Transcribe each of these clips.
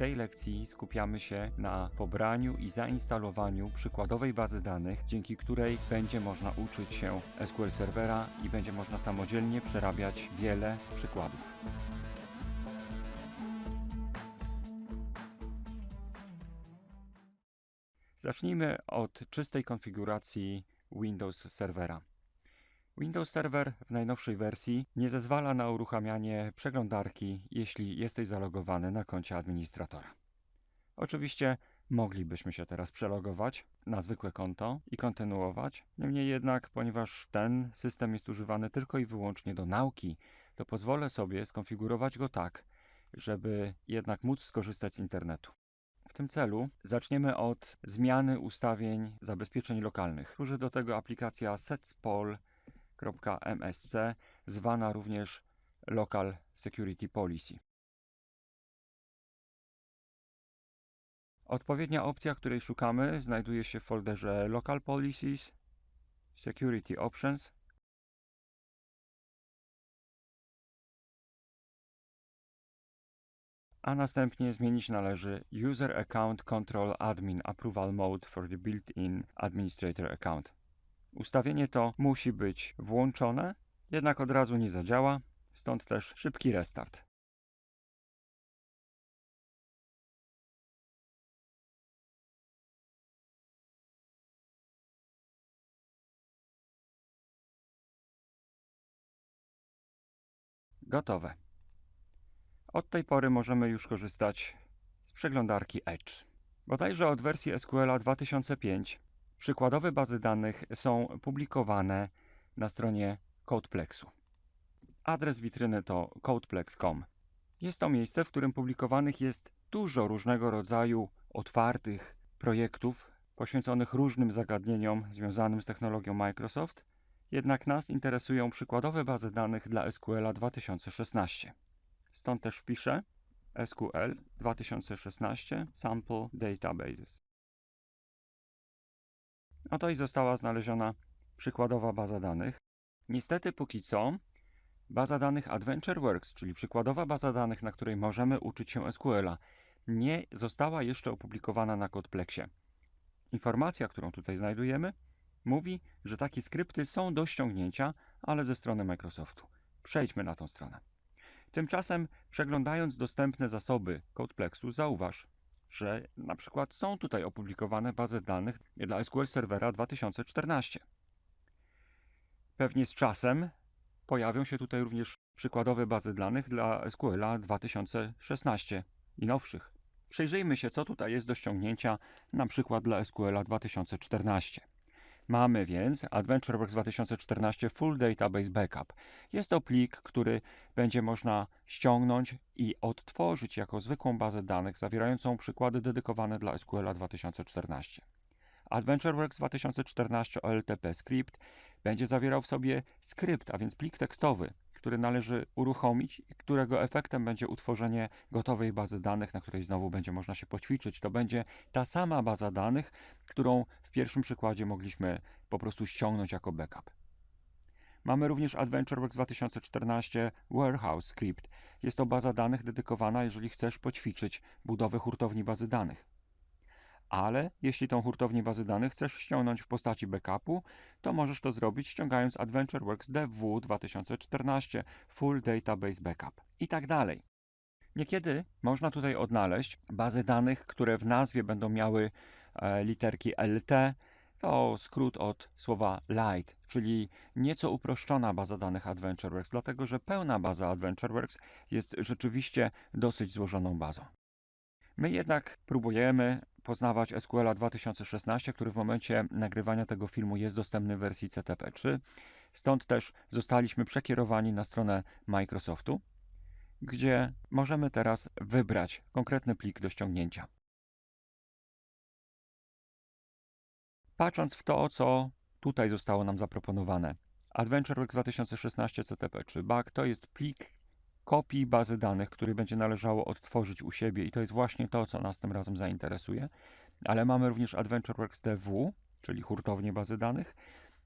tej lekcji skupiamy się na pobraniu i zainstalowaniu przykładowej bazy danych, dzięki której będzie można uczyć się SQL Servera i będzie można samodzielnie przerabiać wiele przykładów. Zacznijmy od czystej konfiguracji Windows Servera. Windows Server w najnowszej wersji nie zezwala na uruchamianie przeglądarki, jeśli jesteś zalogowany na koncie administratora. Oczywiście moglibyśmy się teraz przelogować na zwykłe konto i kontynuować. Niemniej jednak, ponieważ ten system jest używany tylko i wyłącznie do nauki, to pozwolę sobie skonfigurować go tak, żeby jednak móc skorzystać z internetu. W tym celu zaczniemy od zmiany ustawień zabezpieczeń lokalnych. Służy do tego aplikacja setspol.msc, zwana również Local Security Policy. Odpowiednia opcja, której szukamy, znajduje się w folderze Local Policies, Security Options. A następnie zmienić należy User Account Control Admin Approval Mode for the built-in Administrator Account. Ustawienie to musi być włączone, jednak od razu nie zadziała, stąd też szybki restart. Gotowe. Od tej pory możemy już korzystać z przeglądarki Edge. Bodajże od wersji SQL 2005 przykładowe bazy danych są publikowane na stronie Codeplexu. Adres witryny to codeplex.com. Jest to miejsce, w którym publikowanych jest dużo różnego rodzaju otwartych projektów poświęconych różnym zagadnieniom związanym z technologią Microsoft, jednak nas interesują przykładowe bazy danych dla SQL 2016. Stąd też wpiszę SQL 2016 Sample Databases. Oto i została znaleziona przykładowa baza danych. Niestety póki co baza danych AdventureWorks, czyli przykładowa baza danych, na której możemy uczyć się SQL-a, nie została jeszcze opublikowana na Codeplexie. Informacja, którą tutaj znajdujemy, mówi, że takie skrypty są do ściągnięcia, ale ze strony Microsoftu. Przejdźmy na tą stronę. Tymczasem, przeglądając dostępne zasoby Codeplexu, zauważ, że na przykład są tutaj opublikowane bazy danych dla SQL Servera 2014. Pewnie z czasem pojawią się tutaj również przykładowe bazy danych dla SQL 2016 i nowszych. Przyjrzyjmy się, co tutaj jest do ściągnięcia, na przykład dla SQL 2014. Mamy więc AdventureWorks 2014 Full Database Backup. Jest to plik, który będzie można ściągnąć i odtworzyć jako zwykłą bazę danych zawierającą przykłady dedykowane dla SQL 2014. AdventureWorks 2014 OLTP Script będzie zawierał w sobie skrypt, a więc plik tekstowy, który należy uruchomić i którego efektem będzie utworzenie gotowej bazy danych, na której znowu będzie można się poćwiczyć. To będzie ta sama baza danych, którą w pierwszym przykładzie mogliśmy po prostu ściągnąć jako backup. Mamy również AdventureWorks 2014 Warehouse Script. Jest to baza danych dedykowana, jeżeli chcesz poćwiczyć budowę hurtowni bazy danych ale jeśli tą hurtownię bazy danych chcesz ściągnąć w postaci backupu, to możesz to zrobić ściągając AdventureWorks DW 2014 Full Database Backup i tak dalej. Niekiedy można tutaj odnaleźć bazy danych, które w nazwie będą miały e, literki LT, to skrót od słowa light, czyli nieco uproszczona baza danych AdventureWorks, dlatego że pełna baza AdventureWorks jest rzeczywiście dosyć złożoną bazą. My jednak próbujemy poznawać SQL 2016, który w momencie nagrywania tego filmu jest dostępny w wersji CTP3. Stąd też zostaliśmy przekierowani na stronę Microsoftu, gdzie możemy teraz wybrać konkretny plik do ściągnięcia. Patrząc w to, co tutaj zostało nam zaproponowane, AdventureWorks 2016 CTP3 BAC to jest plik kopii bazy danych, który będzie należało odtworzyć u siebie i to jest właśnie to, co nas tym razem zainteresuje. Ale mamy również AdventureWorks DW, czyli hurtownię bazy danych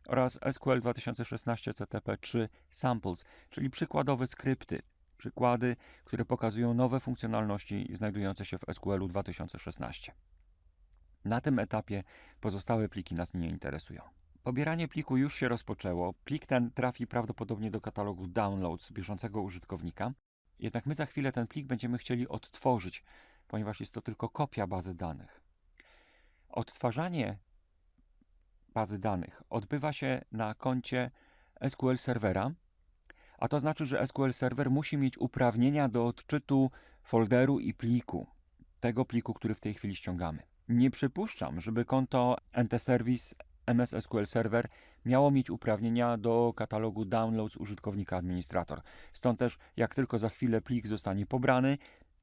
oraz SQL 2016 CTP3 Samples, czyli przykładowe skrypty przykłady, które pokazują nowe funkcjonalności znajdujące się w SQL 2016. Na tym etapie pozostałe pliki nas nie interesują. Pobieranie pliku już się rozpoczęło. Plik ten trafi prawdopodobnie do katalogu Downloads bieżącego użytkownika. Jednak my za chwilę ten plik będziemy chcieli odtworzyć, ponieważ jest to tylko kopia bazy danych. Odtwarzanie bazy danych odbywa się na koncie SQL Servera, a to znaczy, że SQL Server musi mieć uprawnienia do odczytu folderu i pliku, tego pliku, który w tej chwili ściągamy. Nie przypuszczam, żeby konto NT Service MS SQL Server miało mieć uprawnienia do katalogu Downloads użytkownika administrator. Stąd też, jak tylko za chwilę plik zostanie pobrany,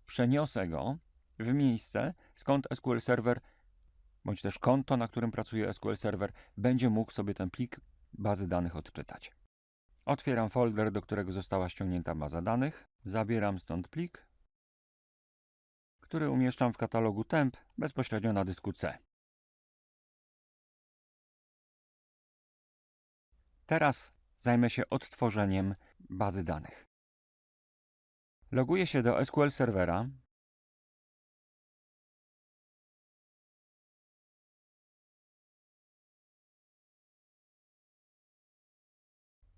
przeniosę go w miejsce, skąd SQL Server bądź też konto, na którym pracuje SQL Server, będzie mógł sobie ten plik bazy danych odczytać. Otwieram folder, do którego została ściągnięta baza danych, zabieram stąd plik, który umieszczam w katalogu temp bezpośrednio na dysku C. Teraz zajmę się odtworzeniem bazy danych. Loguję się do SQL Servera.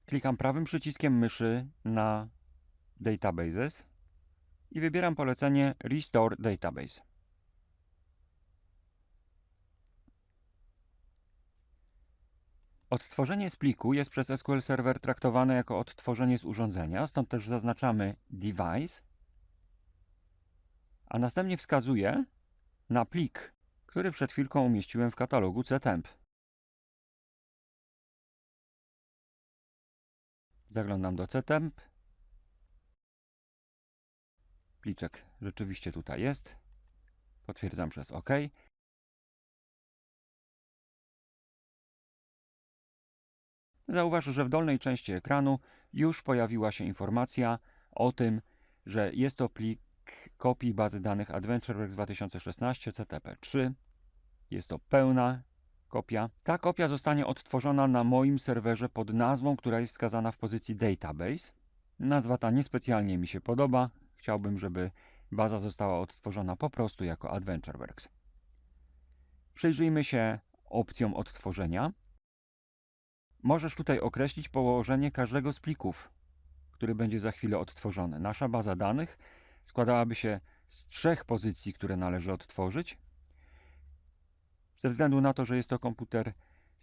Klikam prawym przyciskiem myszy na Databases i wybieram polecenie Restore Database. Odtworzenie z pliku jest przez SQL Server traktowane jako odtworzenie z urządzenia, stąd też zaznaczamy device, a następnie wskazuję na plik, który przed chwilką umieściłem w katalogu ctemp. Zaglądam do ctemp. Pliczek rzeczywiście tutaj jest. Potwierdzam przez OK. Zauważ, że w dolnej części ekranu już pojawiła się informacja o tym, że jest to plik kopii bazy danych AdventureWorks 2016 CTP3. Jest to pełna kopia. Ta kopia zostanie odtworzona na moim serwerze pod nazwą, która jest wskazana w pozycji Database. Nazwa ta niespecjalnie mi się podoba. Chciałbym, żeby baza została odtworzona po prostu jako AdventureWorks. Przyjrzyjmy się opcjom odtworzenia. Możesz tutaj określić położenie każdego z plików, który będzie za chwilę odtworzony. Nasza baza danych składałaby się z trzech pozycji, które należy odtworzyć. Ze względu na to, że jest to komputer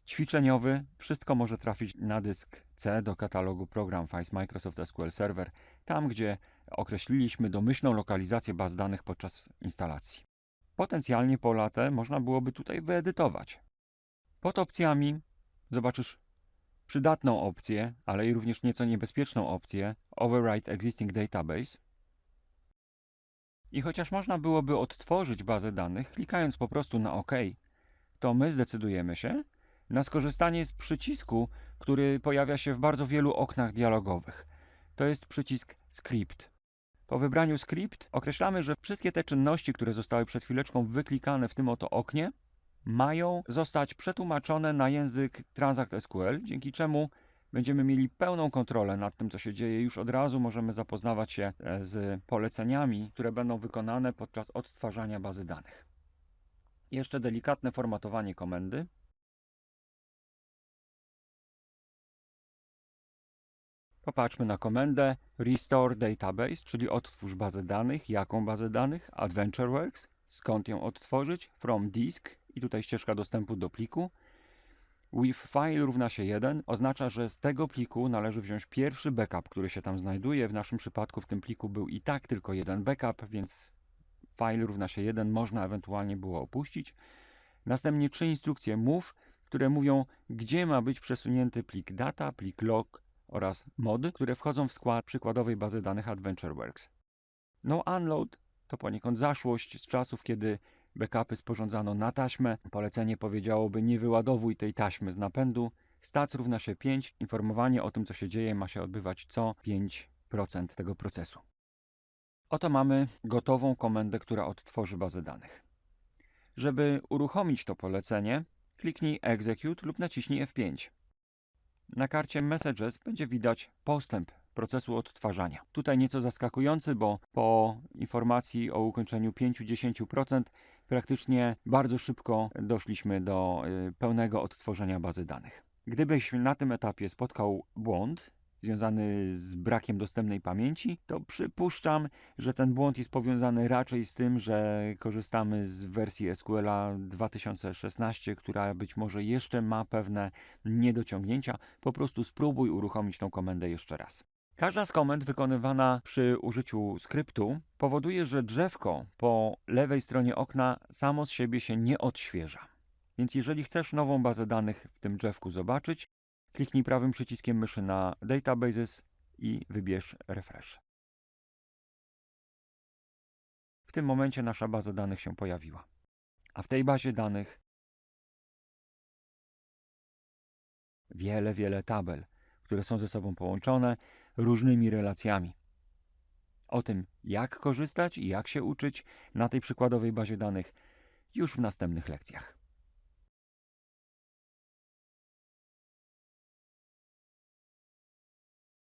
ćwiczeniowy, wszystko może trafić na dysk C do katalogu Program Files Microsoft SQL Server, tam gdzie określiliśmy domyślną lokalizację baz danych podczas instalacji. Potencjalnie pola te można byłoby tutaj wyedytować. Pod opcjami zobaczysz przydatną opcję, ale i również nieco niebezpieczną opcję Overwrite Existing Database. I chociaż można byłoby odtworzyć bazę danych, klikając po prostu na OK, to my zdecydujemy się na skorzystanie z przycisku, który pojawia się w bardzo wielu oknach dialogowych. To jest przycisk Script. Po wybraniu Script określamy, że wszystkie te czynności, które zostały przed chwileczką wyklikane w tym oto oknie, mają zostać przetłumaczone na język Transact SQL, dzięki czemu będziemy mieli pełną kontrolę nad tym, co się dzieje. Już od razu możemy zapoznawać się e, z poleceniami, które będą wykonane podczas odtwarzania bazy danych. Jeszcze delikatne formatowanie komendy. Popatrzmy na komendę Restore Database, czyli odtwórz bazę danych. Jaką bazę danych? AdventureWorks. Skąd ją odtworzyć? From disk i tutaj ścieżka dostępu do pliku. With file równa się 1 oznacza, że z tego pliku należy wziąć pierwszy backup, który się tam znajduje. W naszym przypadku w tym pliku był i tak tylko jeden backup, więc file równa się 1 można ewentualnie było opuścić. Następnie trzy instrukcje move, które mówią, gdzie ma być przesunięty plik data, plik log oraz mody, które wchodzą w skład przykładowej bazy danych AdventureWorks. No unload to poniekąd zaszłość z czasów, kiedy backupy sporządzano na taśmę. Polecenie powiedziałoby nie wyładowuj tej taśmy z napędu. Stac równa się 5. Informowanie o tym, co się dzieje, ma się odbywać co 5% tego procesu. Oto mamy gotową komendę, która odtworzy bazę danych. Żeby uruchomić to polecenie, kliknij Execute lub naciśnij F5. Na karcie Messages będzie widać postęp procesu odtwarzania. Tutaj nieco zaskakujący, bo po informacji o ukończeniu 5-10% praktycznie bardzo szybko doszliśmy do y, pełnego odtworzenia bazy danych. Gdybyś na tym etapie spotkał błąd związany z brakiem dostępnej pamięci, to przypuszczam, że ten błąd jest powiązany raczej z tym, że korzystamy z wersji SQL 2016, która być może jeszcze ma pewne niedociągnięcia. Po prostu spróbuj uruchomić tą komendę jeszcze raz. Każda z komend wykonywana przy użyciu skryptu powoduje, że drzewko po lewej stronie okna samo z siebie się nie odświeża. Więc jeżeli chcesz nową bazę danych w tym drzewku zobaczyć, kliknij prawym przyciskiem myszy na Databases i wybierz Refresh. W tym momencie nasza baza danych się pojawiła. A w tej bazie danych wiele, wiele tabel, które są ze sobą połączone różnymi relacjami. O tym, jak korzystać i jak się uczyć na tej przykładowej bazie danych, już w następnych lekcjach.